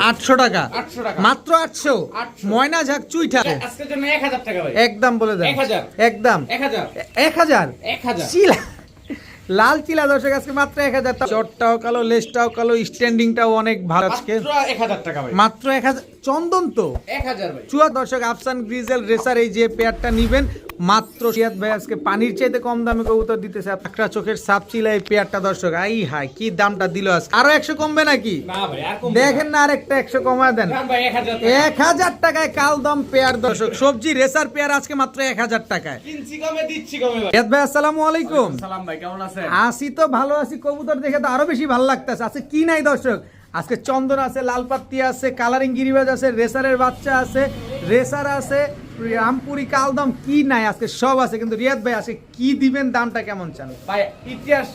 আটশো টাকা। মাত্র আটশো। ময়না ঝাক চুইঠা। একদম বলে দেন। একদম। এক হাজার। এক হাজার? লাল চিলা দর্শক আজকে মাত্র এক হাজার চটটাও কালো লেসটাও কালো স্ট্যান্ডিংটাও অনেক ভালো আজকে। মাত্র এক হাজার টাকা মাত্র এক হাজার চন্দন তো। এক হাজার চুয়া দর্শক আফসান গ্রিজেল রেসার এই যে পেয়ারটা নিবেন মাত্র সিয়াদ ভাই আজকে পানির চাইতে কম দামে কবুতর দিতেছে। আকড়া চোখের সাপ চিলা এই পেয়ারটা দর্শক আই হাই কি দামটা দিল আজকে। আরও একশো কমবে নাকি? না ভাই আর কম দেখেন না আরেকটা একশো কমায় দেন। এক হাজার টাকায় কালদম পেয়ার দর্শক সবজি রেসার পেয়ার আজকে মাত্র এক হাজার টাকায়। কিনছি কমে দিচ্ছি ভাই। সিয়াদ ভাই আসসালামু আলাইকুম। সালাম ভাই কেমন আছেন? আসি তো ভালো আছি কবুতর দেখে তো আরও বেশি ভালো লাগতেছে। আজকে কি নাই দর্শক? আজকে চন্দন আছে লাল পাত্তি আছে কালারিং গিরিবাজ আছে রেসারের বাচ্চা আছে রেসার আছে রামপুরি কালদম কি নাই? আজকে সব আছে কিন্তু রিয়াদ ভাই আজকে কি দিবেন দামটা কেমন চান? ভাই ইতিহাস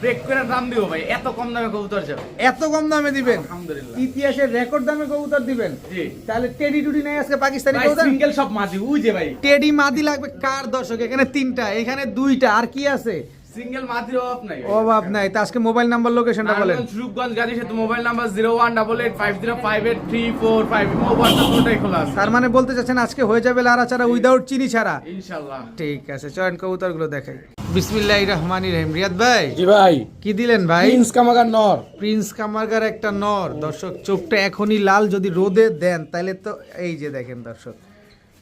ব্রেক করে দাম দিব ভাই। এত কম দামে কবুতর যাবে। এত কম দামে দিবেন? আলহামদুলিল্লাহ। ইতিহাসের রেকর্ড দামে কবুতর দিবেন? জি। তাহলে টেডি টুডি নাই আজকে পাকিস্তানি কবুতর? সিঙ্গেল সব মাঝি উই যে ভাই। টেডি মাদি লাগবে কার দর্শক? এখানে তিনটা এখানে দুইটা আর কি আছে? সিঙ্গেল মাঝির অভাব নাই ভাই। অভাব নাই। তা আজকে মোবাইল নাম্বার লোকেশনটা বলেন। Rupganj Gazi Setu mobile number zero one double eight five zero five eight three four five mobile দুটোই খোলা আছে। তার মানে বলতে চাচ্ছেন আজকে হয়ে যাবে লারা ছাড়া উইদাউট চিনি ছাড়া। ইনশাল্লাহ ঠিক আছে চয়ন কবুতরগুলো দেখাই। বিসমিল্লাহ রহমানি রহিম। রিয়াদ ভাই জি ভাই। কি দিলেন ভাই? প্রিন্স কামাগার নর। প্রিন্স কামারগার একটা নর। দর্শক চোখটা এখনই লাল যদি রোদে দেন তাহলে তো এই যে দেখেন দর্শক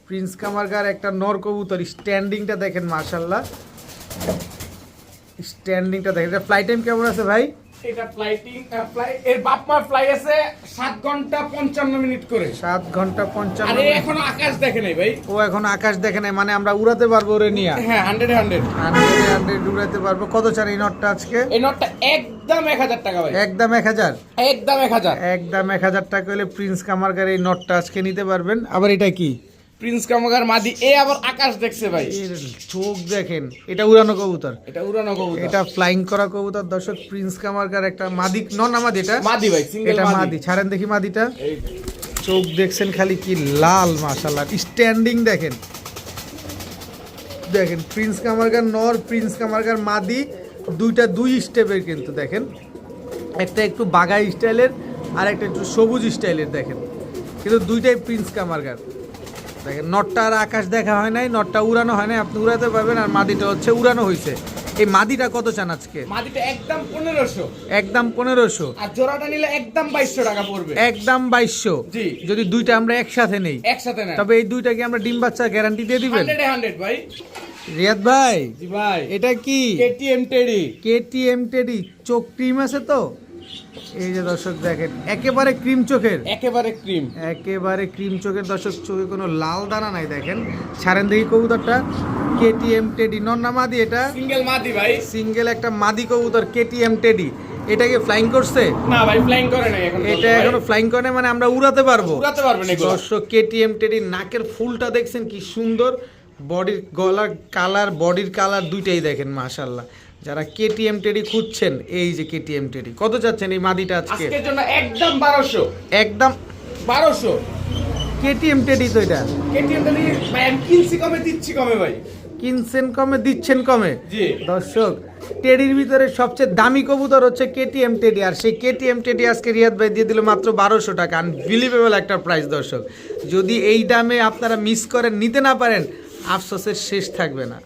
প্রিন্স কামারগার একটা নর কবুতর। স্ট্যান্ডিংটা দেখেন মার্শাল্লাহ স্ট্যান্ডিংটা দেখেন এটা ফ্লাই টাইম কেমন আছে ভাই? এটা ফ্লাইটিং ফ্লাই এর বাপ ফ্লাই আছে সাত ঘণ্টা পঞ্চান্ন মিনিট করে। সাত ঘণ্টা পঞ্চান্ন আরে এখনও আকাশ দেখে নাই ভাই। ও এখন আকাশ দেখে নাই মানে আমরা উড়াতে পারব ওরে নিয়ে। হ্যাঁ হান্ড্রেড হান্ড্রেড হান্ড্রেড হান্ড্রেড উড়াতে পারব। কত চান এই নটটা আজকে? এই নোটটা একদম এক হাজার টাকা ভাই। একদম এক হাজার? একদম এক হাজার। একদম এক হাজার টাকা হলে প্রিন্স কামারগার এই নটটা আজকে নিতে পারবেন। আবার এটা কি? প্রিন্স কামাগার মাদি এ আবার আকাশ দেখছে ভাই। চোখ দেখেন এটা উড়ানো কবুতর। এটা উড়ানো কবুতর। এটা ফ্লাইং করা কবুতর। দর্শক প্রিন্স কামারগার একটা মাদি নন আমাদি এটা? মাদি ভাই সিঙ্গেল এটা মাদি। ছাড়েন দেখি মাদিটা। চোখ দেখছেন খালি কি লাল মাশাল্লাহ স্ট্যান্ডিং দেখেন। দেখেন প্রিন্স কামারগার নর প্রিন্স কামারগার মাদি। দুইটা দুই স্টেপের কিন্তু দেখেন। একটা একটু বাগাই স্টাইলের আর একটা একটু সবুজ স্টাইলের দেখেন। কিন্তু দুইটাই প্রিন্স কামারগার দেখেন নটটা আর আকাশ দেখা হয় নাই নটটা উড়ানো হয় নাই আপনি উড়াতে পারবেন আর মাদিটা হচ্ছে উড়ানো হয়েছে এই মাদিটা কত চান আজকে? মাদিটা একদম পনেরোশো। একদম পনেরোশো। আর জোড়াটা নিলে একদম বাইশশো টাকা পড়বে। একদম বাইশশো। জি। যদি দুইটা আমরা একসাথে নেই একসাথে না তবে এই দুইটাকে আমরা ডিম বাচ্চা গ্যারান্টি দিয়ে দিবেন? ভাই। রিয়াদ ভাই জি ভাই। এটা কি? KTM teddy. কেটিএম টেডি চোখ ক্রিম আছে তো? এই যে দর্শক দেখেন একেবারে ক্রিম চোখের। একেবারে ক্রিম। একেবারে ক্রিম চোখের দর্শক চোখে কোনো লাল দানা নাই দেখেন। ছাড়েন দেখি কবুতরটা। কেটিএম টেডি নর না মাদি এটা? সিঙ্গেল মাদি ভাই। সিঙ্গেল একটা মাদি কবুতর কেটিএম টেডি। এটাকে ফ্লাইং করছে? না ভাই ফ্লাইং করে নাই এখন এটা এখনও ফ্লাইং করে মানে আমরা উড়াতে পারব। উড়াতে পারবেন এগুলো। দর্শক কেটিএম টেডি নাকের ফুলটা দেখছেন কি সুন্দর। বডির গলার কালার বডির কালার দুইটাই দেখেন মাশাল্লাহ যারা কেটিএম টেডি খুঁজছেন এই যে কেটিএম টেডি কত চাচ্ছেন এই মাদিটা আজকে? আজকের জন্য একদম বারোশো। একদম বারোশো। কেটিএম টেডি তো এটা। কেটিএম টেডি ভাই আমি কিনছি কমে দিচ্ছি কমে ভাই? কিনছেন কমে দিচ্ছেন কমে জি। দর্শক টেডির ভিতরে সবচেয়ে দামি কবুতর হচ্ছে কেটিএম টেডি আর সেই কেটিএম টেডি আজকে রিয়াদ ভাই দিয়ে দিল মাত্র বারোশো টাকা। আনবিলিভেবল একটা প্রাইস দর্শক। যদি এই দামে আপনারা মিস করেন নিতে না পারেন আফসোসের শেষ থাকবে না।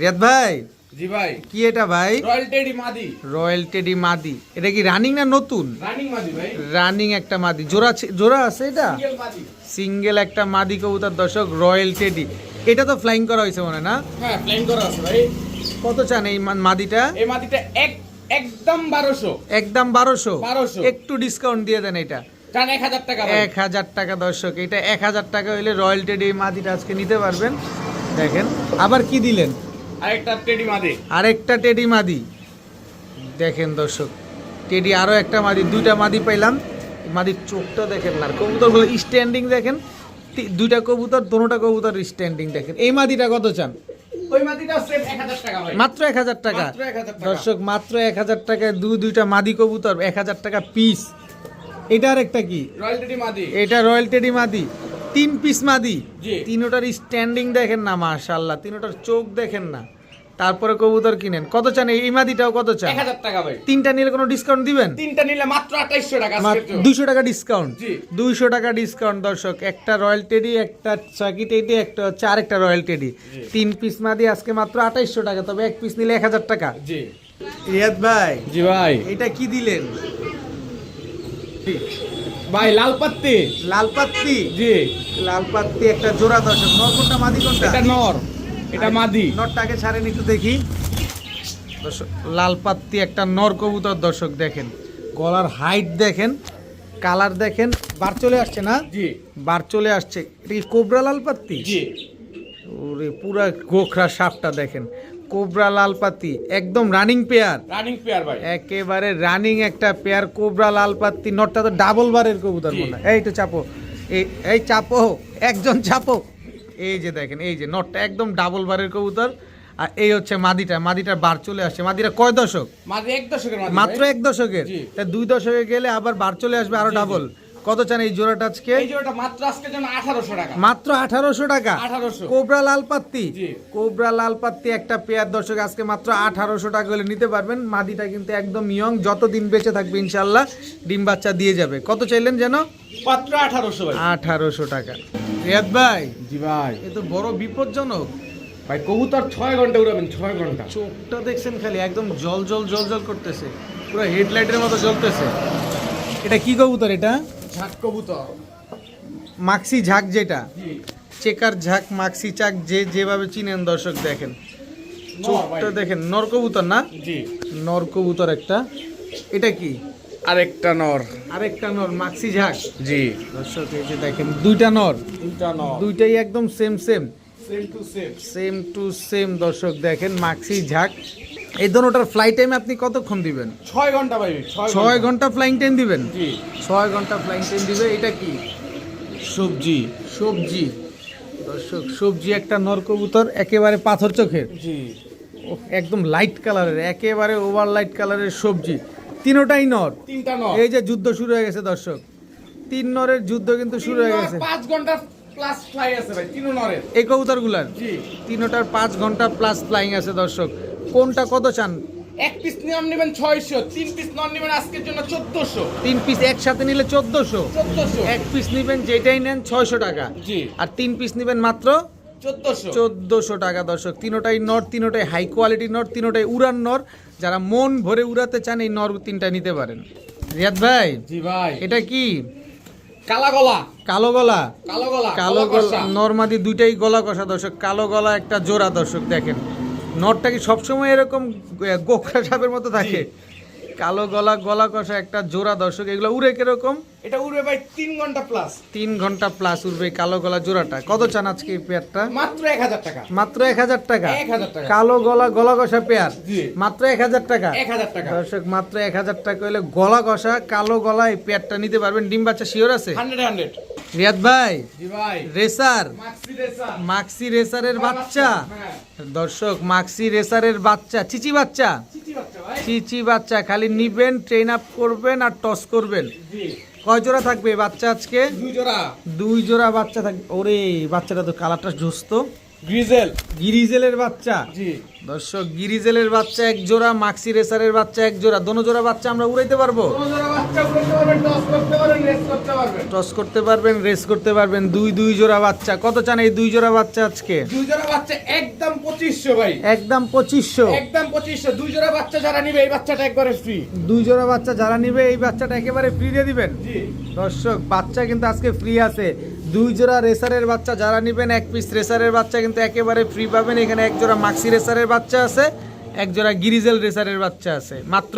রিয়াদ ভাই জি ভাই। কি এটা ভাই? রয়্যাল টেডি মাদি রয়্যাল টেডি মাদি এটা কি রানিং না নতুন? রানিং মাদি ভাই। রানিং একটা মাদি জোড়া জোড়া আছে এটা? সিঙ্গেল একটা মাদি কবুতর দর্শক রয়্যাল টেডি এটা তো ফ্লাইং করা হয়েছে মনে না? হ্যাঁ করা আছে ভাই। কত চান এই মাদিটা এই মাদিটা এক একদম একদম বারোশো? 1200 একটু ডিসকাউন্ট দিয়ে দেন এটা। টান টাকা ভাই। এক হাজার টাকা দর্শক এটা এক হাজার টাকা হইলে রয়্যাল টেডি মাদিটা আজকে নিতে পারবেন। দেখেন আবার কি দিলেন? আরেকটা টেডি মাদি। আরেকটা টেডি মাদি। দেখেন দর্শক টেডি আরও একটা মাদি দুইটা মাদি পাইলাম। মাদির চোখটা দেখেন না কবুতরগুলো স্ট্যান্ডিং দেখেন। দুইটা কবুতর দোনোটা কবুতর স্ট্যান্ডিং দেখেন। এই মাদিটা কত চান? মাত্র এক হাজার টাকা। মাত্র 1000 টাকা। দর্শক মাত্র এক হাজার টাকায় দু দুইটা মাদি কবুতর এক হাজার টাকা পিস এটা আর একটা কি? রয়্যাল টেডি মাদি। এটা রয়্যাল টেডি মাদি। তিন পিস মাদি। তিনোটার স্ট্যান্ডিং দেখেন না মাশাল্লাহ তিনোটার চোখ দেখেন না। তারপরে কবুতর কিনেন। কত চান? এই মাদিটাও কত চান? এক হাজার টাকা ভাই। তিনটা নিলে কোনো ডিসকাউন্ট দিবেন? তিনটা নিলে মাত্র আঠাইশশো টাকা আজকের জন্য। দুশো টাকা ডিসকাউন্ট জি। দুইশো টাকা ডিসকাউন্ট দর্শক। একটা রয়্যাল টেডি একটা চাকি টেডি একটা চার একটা রয়্যাল টেডি তিন পিস মাদি আজকে মাত্র আঠাইশশো টাকা তবে এক পিস নিলে এক হাজার টাকা। জি। রিয়াদ ভাই জি ভাই। এটা কি দিলেন? ভাই লাল পাত্তি। লাল পাত্তি? জি। লাল পাত্তি একটা জোড়া দর্শক নর কোনটা মাদি কোনটা? এটা নর এটা মাদি। নরটাকে ছাড়েন একটু দেখি। দর্শক লাল পাত্তি একটা নর কবুতর দর্শক দেখেন। গলার হাইট দেখেন কালার দেখেন বার চলে আসছে না? জি। বার চলে আসছে। এটা কি কোবরা লাল পাত্তি? জি। ওরে পুরা গোখরা সাপটা দেখেন। কোবরা লাল পাত্তি একদম রানিং পেয়ার রানিং পেয়ার ভাই। একেবারে রানিং একটা পেয়ার কোবরা লাল পাত্তি নটটা তো ডাবল বারের কবুতর। মনে এই তো চাপো। এই এই চাপো একজন চাপো। এই যে দেখেন এই যে নটটা একদম ডাবল বারের কবুতর। আর এই হচ্ছে মাদিটা মাদিটার বার চলে আসছে। মাদিটা কয় দশক? মাদি এক দশকের মাত্র এক দশকের। দুই দশকে গেলে আবার বার চলে আসবে আরও। ডাবল কত চান এই জোড়াটা আজকে? এই ওটা মাত্র আজকের জন্য আঠারোশো টাকা। মাত্র আঠারোশো টাকা? 1800 কোবরা লাল পাত্তি? জি। কোবরা লাল পাত্তি একটা পেয়ার দর্শক আজকে মাত্র আঠারোশো টাকা হলে নিতে পারবেন। মাদিটা কিন্তু একদম ইয়ং যতদিন বেঁচে থাকবে ইনশাল্লাহ ডিম বাচ্চা দিয়ে যাবে। কত চাইলেন যেন? মাত্র আঠারোশো ভাই। আঠারোশো টাকা। রিয়াদ ভাই জি ভাই। এ তো বড় বিপজ্জনক। ভাই কবুতর ছয় ঘণ্টা উড়াবেন ছয় ঘণ্টা। চোখটা দেখছেন খালি একদম জল জল জল জল করতেছে। পুরো হেডলাইটের মতো জ্বলতেছে। এটা কি কবুতর এটা? ঝাক কবুতর। মাক্সি ঝাঁক যেটা? চেকার ঝাঁক মাক্সি চাক যে যেভাবে চিনেন দর্শক দেখেন। চোখটা দেখেন নরকবুতর না? জি। নর একটা। এটা কি? আরেকটা নর। আরেকটা নর মাক্সি ঝাঁক। জি। দর্শক এই যে দেখেন দুইটা নর। দুইটা নর। দুইটাই একদম same same same to same same to same দর্শক দেখেন মাক্সি ঝাঁক। এই দোনোটার ফ্লাই টাইম আপনি কতক্ষণ দিবেন? ছয় ঘণ্টা ভাই ছয় ঘণ্টা। ফ্লাইং টাইম দিবেন? জি। ছয় ঘণ্টা ফ্লাইং টাইম দিবে এটা কি? সবজি। সবজি। দর্শক সবজি একটা নরকবুতর একেবারে পাথর চোখের। জি। একদম লাইট কালারের একেবারে ওভার লাইট কালারের সবজি। তিনোটাই নর। তিনটা নর। এই যে যুদ্ধ শুরু হয়ে গেছে দর্শক। তিন নরের যুদ্ধ কিন্তু শুরু হয়ে গেছে। পাঁচ ঘণ্টা প্লাস ফ্লাই আছে ভাই তিন নরের। এই কবুতরগুলার? জি। তিনোটার পাঁচ ঘণ্টা প্লাস ফ্লাইং আছে দর্শক। কোনটা? কত চান? এক পিস নিয়ম নেবেন ছয়শো তিন পিস নন নেবেন আজকের জন্য চোদ্দশো। তিন পিস একসাথে নিলে চোদ্দশো? চোদ্দশো। এক পিস নিবেন যেটাই নেন ছয়শো টাকা। জি। আর তিন পিস নিবেন মাত্র চোদ্দশো। টাকা দর্শক। তিনোটাই নর তিনোটাই হাই কোয়ালিটি নর তিনোটাই উড়ান নর। যারা মন ভরে উড়াতে চান এই নর তিনটা নিতে পারেন। রিয়াদ ভাই জি ভাই। এটা কি? কালা গলা। কালো গলা? কালো গলা কালো গলা। নর্মাদি দুইটাই গলা কষা দর্শক। কালো গলা একটা জোড়া দর্শক দেখেন। নরটা কি সবসময় এরকম গোখা সাপের মতো থাকে? কালো গলা গলা কষা একটা জোড়া দর্শক এগুলো উড়ে কীরকম? এটা উড়বে ভাই তিন ঘণ্টা প্লাস তিন ঘণ্টা প্লাস উড়বে কালো গলা জোড়াটা। কত চান আজকে এই পেয়ারটা? মাত্র এক হাজার টাকা। মাত্র এক হাজার টাকা? কালো গলা গলা কষা পেয়ার? জি। মাত্র এক হাজার টাকা? এক হাজার টাকা। দর্শক মাত্র এক হাজার টাকা হলে গলা কষা কালো গলা এই পেয়ারটা নিতে পারবেন। ডিম বাচ্চা শিওর আছে? হান্ড্রেড হান্ড্রেড রিয়াদ ভাই? জি ভাই। রেসার? মাক্সি রেসা মাক্সি রেসারের বাচ্চা? হ্যাঁ। দর্শক মাক্সি রেসারের বাচ্চা চিচি বাচ্চা? চিচি বাচ্চা খালি নিবেন ট্রেন আপ করবেন আর টস করবেন। কয় জোড়া থাকবে বাচ্চা আজকে? দুই জোড়া। দুই জোড়া বাচ্চা থাকবে ওরে বাচ্চাটা তো কালারটা ঝুস্ত গ্রিজেল। গিরিজেলের বাচ্চা। জি। দর্শক গিরিজেলের বাচ্চা এক জোড়া মাক্সি রেসারের বাচ্চা এক জোড়া। দোনো জোড়া বাচ্চা আমরা উড়াইতে পারব? কোনো জোড়া বাচ্চা উড়াতে পারবেন টস করতে পারবেন রেস করতে পারবেন। টস করতে পারবেন রেস করতে পারবেন। দুই দুই জোড়া বাচ্চা। কত চান এই দুই জোড়া বাচ্চা আজকে? দুই জোড়া বাচ্চা একদম পঁচিশশো ভাই। একদম পঁচিশশো। একদম পঁচিশশো। দুই জোড়া বাচ্চা যারা নিবে এই বাচ্চাটা একবারে ফ্রি দুই জোড়া বাচ্চা যারা নিবে এই বাচ্চাটা একেবারে ফ্রি দিয়ে দিবেন? দর্শক বাচ্চা কিন্তু আজকে ফ্রি আছে। দুই জোড়া রেসারের বাচ্চা যারা নেবেন এক পিস রেসারের বাচ্চা কিন্তু একেবারে ফ্রি পাবেন। এখানে এক জোড়া মাক্সি রেসারের বাচ্চা আছে এক জোড়া গিরিজেল রেসারের বাচ্চা আছে। মাত্র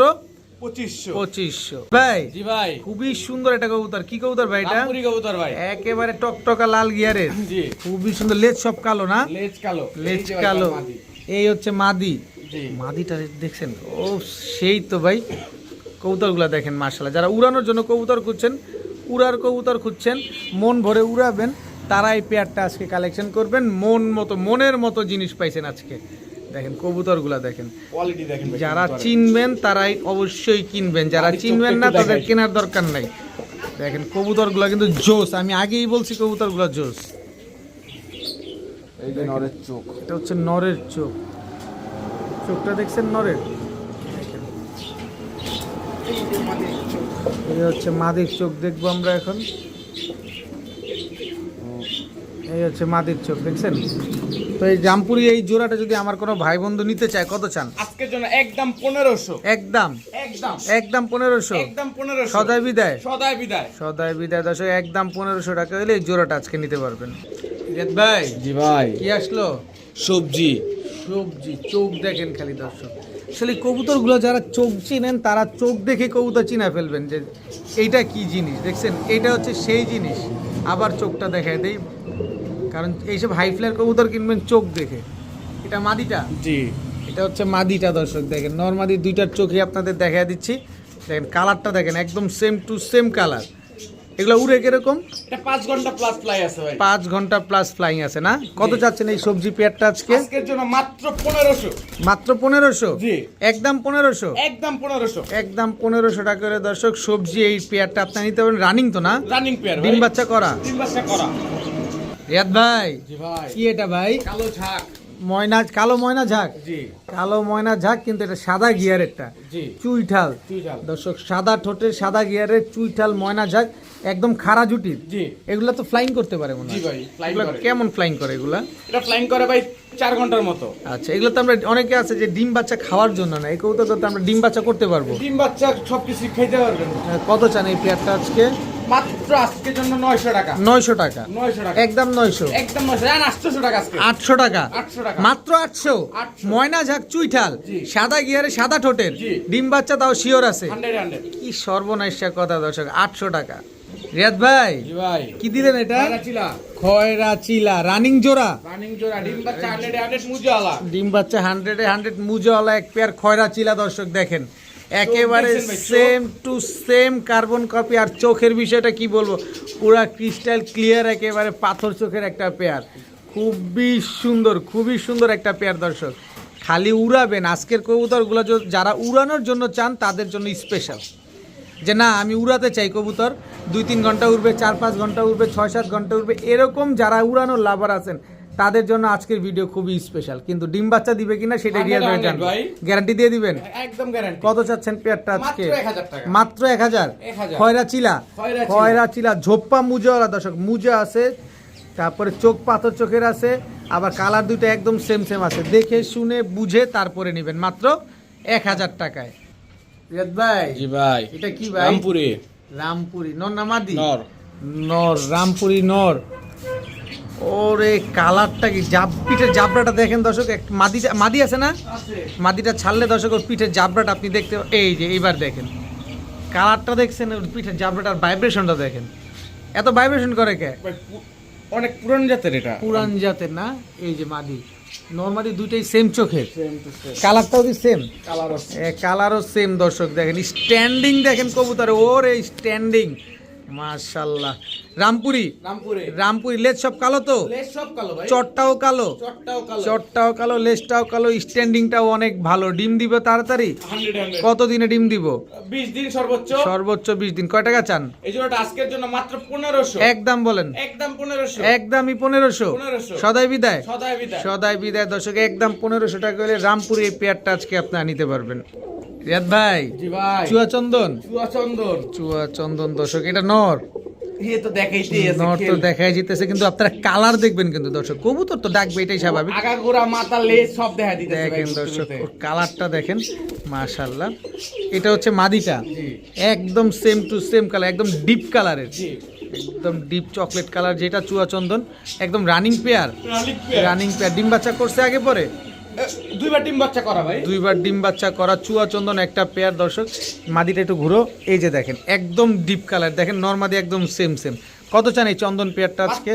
ভাই জি ভাই। খুবই সুন্দর একটা কবুতর। কি কবুতর ভাই এটা? কবুতর ভাই। একেবারে টকটকা লাল গিয়ারের। জি। খুবই সুন্দর। লেজ সব কালো না? লেজ কালো। লেজ কালো। এই হচ্ছে মাদি। মাদিটা দেখছেন? ও সেই তো ভাই। কবুতরগুলো দেখেন মার্শাল্লাহ যারা উড়ানোর জন্য কবুতর খুঁজছেন উড়ার কবুতর খুঁজছেন মন ভরে উড়াবেন তারা এই পেয়ারটা আজকে কালেকশন করবেন। মন মতো মনের মতো জিনিস পাইছেন আজকে। দেখেন কবুতরগুলা দেখেন। কোয়ালিটি দেখেন যারা চিনবেন তারাই অবশ্যই কিনবেন। যারা চিনবেন না তাদের কেনার দরকার নাই। দেখেন কবুতরগুলো কিন্তু জোস। আমি আগেই বলছি কবুতরগুলো জোস। এই যে নরের চোখ। এটা হচ্ছে নরের চোখ। চোখটা দেখছেন নরের? এই হচ্ছে মাদির চোখ দেখব আমরা এখন। এই হচ্ছে মাদির চোখ দেখছেন? তো এই জামপুরি এই জোড়াটা যদি আমার কোনো ভাই বন্ধু নিতে চায় কত চান? আজকের জন্য একদম পনেরোশো। একদম? একদম। একদম পনেরোশো? একদম পনেরোশো। সদাই বিদায়? সদায় বিদায়। সদাই বিদায় দর্শক একদম পনেরোশো টাকা হলে এই জোড়াটা আজকে নিতে পারবেন। ভাই জি ভাই। কি আসলো? সবজি। সবজি চোখ দেখেন খালি দর্শক। আসলে কবুতরগুলো যারা চোখ চিনেন তারা চোখ দেখে কবুতর চিনা ফেলবেন যে এইটা কি জিনিস? দেখছেন এইটা হচ্ছে সেই জিনিস। আবার চোখটা দেখায় দেই। কারণ এইসব হাই ফ্লায়ার কবুতর কিনবেন চোখ দেখে। এটা মাদিটা? জি। এটা হচ্ছে মাদিটা দর্শক দেখেন। নর্মাদি দুইটার চোখে আপনাদের দেখা দিচ্ছি। দেখেন কালারটা দেখেন একদম সেম টু সেম কালার এগুলো উড়ে কীরকম? এটা পাঁচ ঘণ্টা প্লাস ফ্লাই আছে ভাই। পাঁচ ঘণ্টা প্লাস ফ্লাইং আছে না? কত। চাচ্ছেন এই সবজি পেয়ারটা আজকে? আজকের জন্য মাত্র পনেরোশো। মাত্র জি। একদম পনেরোশো? একদম পনেরোশো। একদম পনেরোশো টাকা করে দর্শক সবজি এই পেয়ারটা আপনি নিতে পারেন রানিং তো না? রানিং পেয়ার ডিম বাচ্চা করা? ডিম বাচ্চা করা। রিয়াদ ভাই জি ভাই। কি এটা ভাই? কালো ঝাক। ময়না কালো ময়না ঝাঁক? কালো ময়না ঝাঁক কিন্তু এটা সাদা গিয়ারেরটা চুইঠাল। দর্শক সাদা ঠোঁটের সাদা গিয়ারের চুইঠাল ময়না ঝাঁক একদম খাড়া জুটির এগুলা তো ফ্লাইং করতে পারে মনে হয়। কেমন ফ্লাইং করে এগুলা? এটা ফ্লাইং করে ভাই চার ঘণ্টার মতো। আচ্ছা এগুলো তো আমরা অনেকে আছে যে ডিম বাচ্চা খাওয়ার জন্য না এই কৌতো তো আমরা ডিম বাচ্চা করতে পারব। ডিম বাচ্চা সবকিছু খেতে পারবেন। কত চান এই পেয়ারটা আজকে? মাত্র আজকের জন্য নয়শো টাকা। নয়শো টাকা। নয়শো টাকা। একদম নয়শো। একদম নয়শো। আটশোশো টাকা আজকে। আটশো টাকা। আটশো টাকা। মাত্র আটশো। 800 ময়না ঝাঁক চুইঠাল। সাদা গিয়ারে সাদা ঠোঁটের। ডিম বাচ্চা তাও শিওর আছে। Hundred hundred. কি সর্বনাশা কথা দর্শক আটশো টাকা। রিয়াদ ভাই জি ভাই। কি দিলেন এটা? খয়রা চিলা রানিং জোড়া। রানিং জোড়া ডিম বাচ্চা হান্ড্রেড হান্ড্রেড মুজো আলা ডিম বাচ্চা হান্ড্রেডে হান্ড্রেড মুজোওয়ালা এক পেয়ার খয়রা চিলা দর্শক দেখেন। একেবারে? Same to same carbon copy আর চোখের বিষয়টা কি বলব? পুরা ক্রিস্টাল ক্লিয়ার একেবারে পাথর চোখের একটা পেয়ার খুবই সুন্দর খুবই সুন্দর একটা পেয়ার দর্শক। খালি উড়াবেন। আজকের কবুতরগুলো যারা উড়ানোর জন্য চান তাদের জন্য স্পেশাল যে না আমি উড়াতে চাই কবুতর। দুই তিন ঘণ্টা উড়বে চার পাঁচ ঘণ্টা উড়বে ছয় সাত ঘণ্টা উড়বে। এরকম যারা উড়ানোর লাভার আছেন তাদের জন্য আজকের ভিডিও খুবই স্পেশাল কিন্তু ডিম বাচ্চা দিবে কিনা সেটা রিয়াল 100 জানবে। গ্যারান্টি দিয়ে দিবেন? একদম গ্যারান্টি কত চাচ্ছেন পেয়ারটা আজকে? মাত্র 1000 টাকা। মাত্র এক হাজার? 1000 খয়রা চিলা? খয়রা চিলা। ঝোপ্পা মুজোওয়ালা দর্শক মুজা আছে তারপরে চোখ পাথর চোখের আছে আবার কালার দুটো একদম সেম সেম আছে। দেখে শুনে বুঝে তারপরে নেবেন। মাত্র এক হাজার টাকায়। রিয়াদ ভাই জি ভাই। এটা কি ভাই? রামপুরি। রামপুরি। নর না মাদি? নর। নর রামপুরি নর। ওরে কালারটা কি জাব পিঠের জাবরাটা দেখেন দর্শক এক- মাদিটা মাদি আছে না? আছে মাদিটা ছাড়লে দর্শক ওর পিঠের জাবরাটা আপনি দেখতে এই যে এইবার দেখেন। কালারটা দেখছেন ওর পিঠের জাবরাটার ভাইব্রেশনটা দেখেন। এত ভাইব্রেশন করে কে? অনেক পুরান জাতের এটা। পুরান জাতের না? এই যে মাদি। নর্মালি দুইটাই সেম চোখের। কালারটাও কি সেম কালার আছে কালারও সেম দর্শক দেখেন। স্ট্যান্ডিং দেখেন কবুতরে ওর এই স্ট্যান্ডিং মাশাল্লাহ রামপুরি? রামপুরি। লেজ সব কালো তো? চটটাও কালো? চটটাও কালো। লেজটাও কালো স্ট্যান্ডিংটাও অনেক ভালো। ডিম দিবে তাড়াতাড়ি? কত দিনে ডিম দিব? বিশ দিন সর্বোচ্চ। সর্বোচ্চ বিশ দিন। কয় টাকা চান? এই জন্যটা আজকের জন্য মাত্র পনেরোশো। একদম বলেন। একদম পনেরোশো। একদমই পনেরোশো। 1500 সদাই বিদায়। সদায় বিদায়। সদাই বিদায় দর্শক একদম পনেরোশো টাকা হলে রামপুরি এই পেয়ারটা আজকে আপনারা নিতে পারবেন। রিয়াদ ভাই চুয়া চন্দন। চুয়া চন্দন। চুয়া চন্দন দর্শক এটা নর। তো নর তো দেখাই যেতেছে কিন্তু আপনারা কালার দেখবেন কিন্তু দর্শক কবুতর তো ডাকবে এটাই স্বাভাবিক। আগা মাথা লেজ সব দেখা দিতেছে দেখেন দর্শক ওর কালারটা দেখেন এটা হচ্ছে মাদিটা। একদম সেম টু সেম কালার একদম ডিপ কালারের একদম ডিপ চকলেট কালার যেটা চুয়া চন্দন একদম রানিং পেয়ার রানিং পেয়ার ডিম বাচ্চা করছে আগে পরে। দুইবার ডিম বাচ্চা করা ভাই। দুইবার ডিম বাচ্চা করা চুয়া চন্দন একটা পেয়ার দর্শক মাদিটা একটু ঘুরো। এই যে দেখেন একদম ডিপ কালার দেখেন নর্মাদি একদম সেম সেম কত চান এই চন্দন পেয়ারটা আজকে?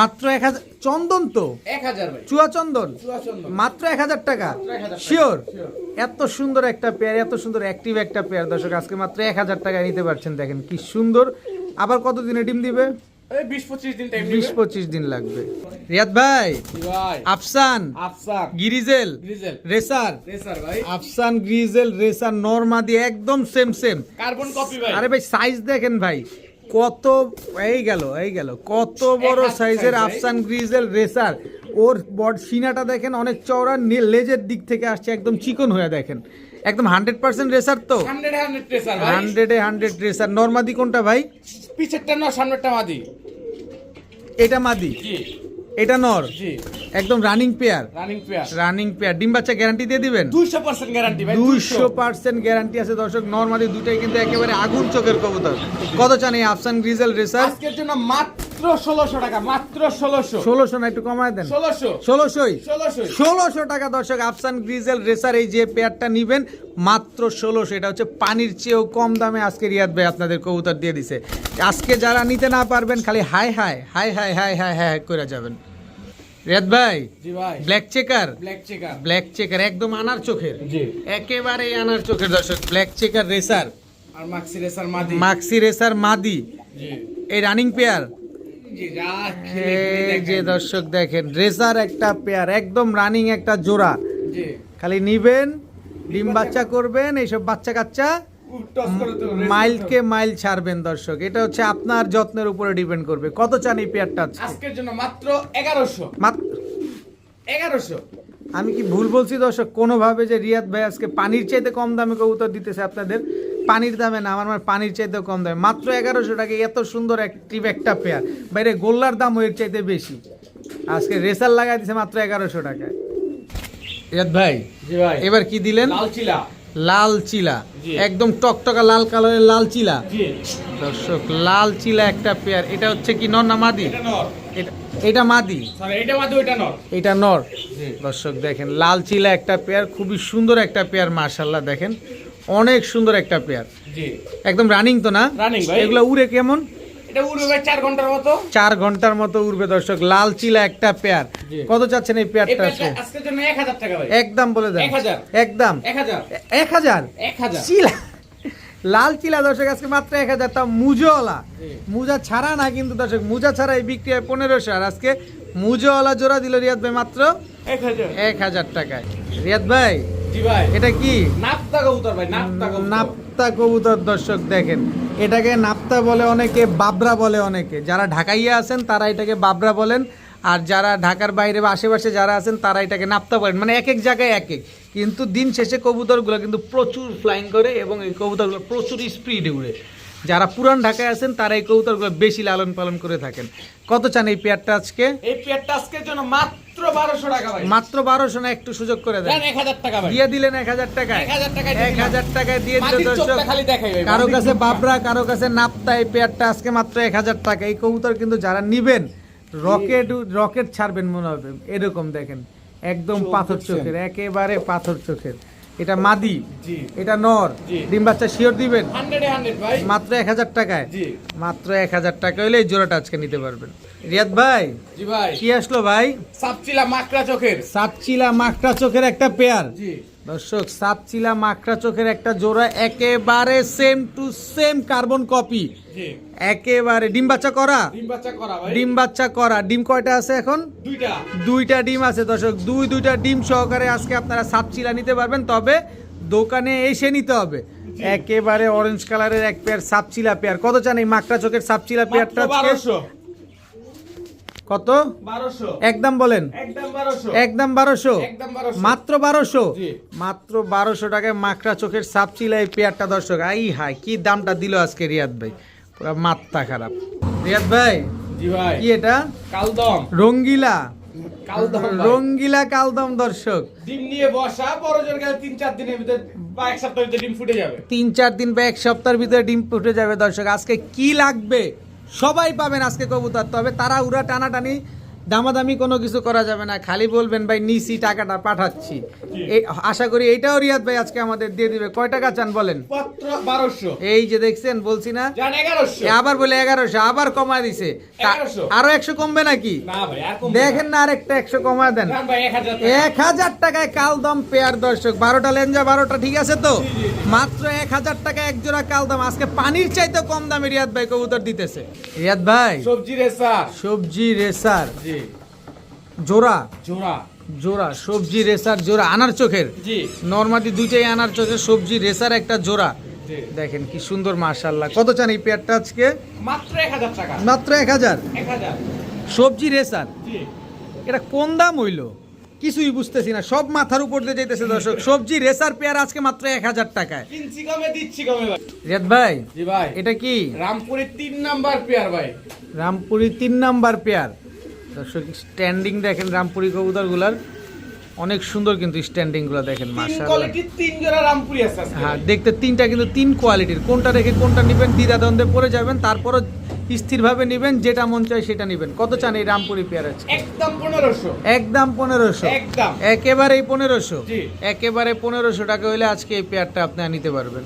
মাত্র এক হাজার চন্দন তো? চুয়া চন্দন? মাত্র এক হাজার টাকা? শিওর এত সুন্দর একটা পেয়ার এত সুন্দর অ্যাক্টিভ একটা পেয়ার। দর্শক আজকে মাত্র এক হাজার টাকা নিতে পারছেন। দেখেন কি সুন্দর। আবার কত দিনে ডিম দিবে? বিশ পঁচিশ দিন লাগবে। রিয়াদ ভাই Afsan grizzle racer. Afsan grizzle racer নর্মাদি একদম সেম সেম কার্বন কপি ভাই। আরে ভাই সাইজ দেখেন ভাই কত এই গেল এই গেল। কত বড় সাইজের আফসান গ্রিজেল রেসার। ওর বড সিনাটা দেখেন অনেক চওড়া লেজের দিক থেকে আসছে একদম চিকন হয়ে দেখেন। একদম হান্ড্রেড পার্সেন্ট রেসার তো। Hundred hundred racer. নর্মাদি কোনটা ভাই? পিছেরটা না সামনেরটা মাদি। এটা মাদি। জি। এটা নর। একদম running pair running pair running pair ডিম বাচ্চা গ্যারান্টি দিয়ে দিবেন? 200% গ্যারান্টি ভাই পার্সেন্ট গ্যারান্টি আছে দর্শক। নরমালি দুটাই কিন্তু একেবারে আগুন চোখের কবুতর। কত চান এই আফসান গ্রিজেল রেসার আজকের জন্য মাত্র 1600 টাকা মাত্র ষোলোশো। ষোলোশো না একটু কমায় দেন। 1600 1600ই 1600 টাকা দর্শক আফসান গ্রিজেল রেসার এই যে পেয়ারটা নিবেন মাত্র ষোলোশো। এটা হচ্ছে পানির চেয়েও কম দামে আজকে রিয়াদ ভাই আপনাদের কবুতর দিয়ে দিছে। আজকে যারা নিতে না পারবেন খালি হাই হাই হাই হাই হাই হাই হাই করে যাবেন। ভাই জি ভাই। Black checker black checker black checker একদম আনার চোখের। জি। একেবারে আনার চোখের দর্শক ব্ল্যাক চেকার রেসার আর মাক্সি রেসার মাদি। মাক্সি রেসার মাদি। জি। এই রানিং পেয়ার যা দর্শক দেখেন রেসার একটা পেয়ার একদম রানিং একটা জোড়া। খালি নিবেন ডিম বাচ্চা করবেন এইসব বাচ্চা কাচ্চা মাইলকে মাইল ছাড়বেন দর্শক। এটা হচ্ছে আপনার যত্নের উপরে ডিপেন্ড করবে। কত চান এই পেয়ারটা আজকের জন্য মাত্র এগারোশো। মাত্র? এগারোশো। আমি কি ভুল বলছি দর্শক? কোনোভাবে যে রিয়াদ ভাই আজকে পানির চাইতে কম দামে কবুতর দিতেছে আপনাদের পানির দামে না আমার মানে পানির চাইতে কম দামে। মাত্র এগারোশো টাকা এত সুন্দর অ্যাক্টিভ একটা পেয়ার বাইরে গোল্লার দাম এর চাইতে বেশি। আজকে রেসার লাগাই দিছে মাত্র এগারোশো টাকায়। রিয়াদ ভাই ভাই। এবার কি দিলেন? লাল চিলা লাল চিলা। একদম টকটকা লাল কালারের লাল চিলা। দর্শক লাল চিলা একটা পেয়ার এটা হচ্ছে কি নর না মাদি? এটা মাদি। এটা নর। দর্শক দেখেন লাল চিলা একটা পেয়ার খুবই সুন্দর একটা পেয়ার মার্শাল্লাহ দেখেন। অনেক সুন্দর একটা পেয়ার একদম রানিং তো না? এগুলো উড়ে কেমন? এটা উড়বে ঘণ্টার মতো। চার ঘণ্টার মতো উড়বে দর্শক লাল চিলা একটা পেয়ার। কত চাচ্ছেন এই এই পেয়ারটা প্যান্টটা আজকের জন্য এক হাজার টাকা ভাই। একদম বলে দেন। একদম। চিলা। লাল চিলা দর্শক আজকে মাত্র এক হাজার তা মুজোওয়ালা। মুজা ছাড়া না কিন্তু দর্শক মুজা ছাড়া এই বিক্রি হয় পনেরোশো। আর আজকে মুজোওয়ালা জোড়া দিল রিয়াদ ভাই মাত্র এক হাজার টাকায়। রিয়াদ ভাই এটা কি? নাপ্তা কবুতর ভাই নাপ্তা কবুতর। দর্শক দেখেন। এটাকে নাপ্তা বলে অনেকে বাবরা বলে অনেকে। যারা ঢাকাইয়া আছেন তারা এটাকে বাবরা বলেন। আর যারা ঢাকার বাইরে বা আশেপাশে যারা আছেন তারা এটাকে নাপ্তা বলেন। মানে এক এক জায়গায় এক এক। কিন্তু দিন শেষে কবুতরগুলো কিন্তু প্রচুর ফ্লাইং করে এবং এই কবুতরগুলো প্রচুর স্পিডে উড়ে। যারা পুরান ঢাকায় আছেন তারা এই কবুতরগুলো বেশি লালন পালন করে থাকেন। কত চান এই পেয়ারটা আজকে? এই পেয়ারটা আজকের জন্য মাত্র বারোশো টাকা ভাই। মাত্র না একটু সুযোগ করে দেন। দেন এক হাজার টাকা ভাই। দিয়ে দিলেন টাকায়। দিয়ে দিল দর্শক। খালি দেখাই ভাই কারও কাছে। বাবরা কারও কাছে নাপতাই পেয়ারটা আজকে মাত্র এক হাজার টাকা। এই কবুতর কিন্তু যারা নিবেন রকেট রকেট ছাড়বেন মনে হবে। এরকম দেখেন একদম পাথর চোখের একেবারে পাথর চোখের। এটা মাদি এটা নর। ডিম বাচ্চা শিওর দিবেন? মাত্র এক হাজার টাকায়? মাত্র এক হাজার টাকা হলে এই জোড়াটা আজকে নিতে পারবেন। রিয়াদ ভাই কি আসলো ভাই? সাপচিলা মাকড়া চোখের। সাপচিলা মাকড়া চোখের একটা পেয়ার দর্শক সাপচিলা মাকড়া চোখের একটা জোড়া একেবারে same to same carbon copy একেবারে ডিম বাচ্চা করা? ডিম বাচ্চা করা ডিম কয়টা আছে এখন? দুইটা। ডিম আছে দর্শক দুই দুইটা ডিম সহকারে আজকে আপনারা সাতচিলা নিতে পারবেন তবে দোকানে এসে নিতে হবে। একেবারে অরেঞ্জ কালারের এক পেয়ার সাপচিলা পেয়ার কত চান এই মাকড়া চোখের সাপচিলা পেয়ারটা কত? একদম বলেন। একদম বারোশো। মাত্র বারোশো? মাত্র বারোশো টাকায় মাকড়া চোখের সাপ চিলা এই পেয়ারটা দর্শক আই হাই কি দামটা দিল আজকে রিয়াদ ভাই? পুরো মাত্রা খারাপ। রিয়াদ ভাই? কি এটা? কালদম। রঙ্গিলা। রঙ্গিলা কালদম দর্শক। ডিম নিয়ে বসা বড় জোর গেলে তিন চার দিনের ভিতরে বা এক সপ্তাহের ভিতরে ডিম ফুটে যাবে। তিন চার দিন বা এক সপ্তাহের ভিতরে ডিম ফুটে যাবে দর্শক। আজকে কি লাগবে? সবাই পাবেন আজকে কবুতর তবে তারা উড়া টানাটানি দামাদামি কোনো কিছু করা যাবে না। খালি বলবেন ভাই নিছি টাকাটা পাঠাচ্ছি। আশা করি এইটাও রিয়াদ ভাই আজকে আমাদের দিয়ে দিবে। কয় টাকা চান বলেন? এই যে দেখছেন বলছি না? আবার বলে এগারোশো আবার কমায় দিছে। আরও একশো কমবে নাকি? দেখেন না আরেকটা একশো কমায় দেন। এক হাজার টাকায় কালদম পেয়ার দর্শক। বারোটা লেঞ্জা বারোটা ঠিক আছে তো? মাত্র এক হাজার টাকা এক জোড়া কালদম। আজকে পানির চাইতে কম দামে রিয়াদ ভাই কবুতর দিতেছে। রিয়াদ ভাই। সবজি রেসা। সবজি রেসার। জোড়া। জোড়া। জোড়া সবজি রেসার জোড়া। আনার চোখের। নর্মালি দুইটাই আনার চোখের সবজি রেসার একটা জোড়া। দেখেন কি সুন্দর মার্শাল্লাহ কত চান এই পেয়ারটা আজকে? মাত্র এক হাজার টাকা। মাত্র এক হাজার? সবজি রেসার? এটা কোন দাম হইল? কিছুই বুঝতেছি না সব মাথার উপর দিয়ে যাইতেছে দর্শক। সবজি রেসার পেয়ার আজকে মাত্র এক হাজার টাকায়। কিনছি কমে দিচ্ছি কমে ভাই? রিয়াদ ভাই জি ভাই। এটা কি? রামপুরের তিন নাম্বার পেয়ার ভাই। রামপুরি তিন নাম্বার পেয়ার। দর্শক স্ট্যান্ডিং দেখেন রামপুরি কবুতরগুলার। অনেক সুন্দর কিন্তু স্ট্যান্ডিংগুলো দেখেন। হ্যাঁ দেখতে তিনটা কিন্তু তিন কোয়ালিটির কোনটা রেখে কোনটা নেবেন দ্বিধাদ্বন্দ্বে পরে যাবেন তারপরও স্থিরভাবে নেবেন যেটা মন চায় সেটা নেবেন। কত চান এই রামপুরি পেয়ার আছে একদম পনেরোশো। একদম পনেরোশো? একদম। একেবারে পনেরোশো? একেবারে পনেরোশো টাকা হইলে আজকে এই পেয়ারটা আপনি নিতে পারবেন।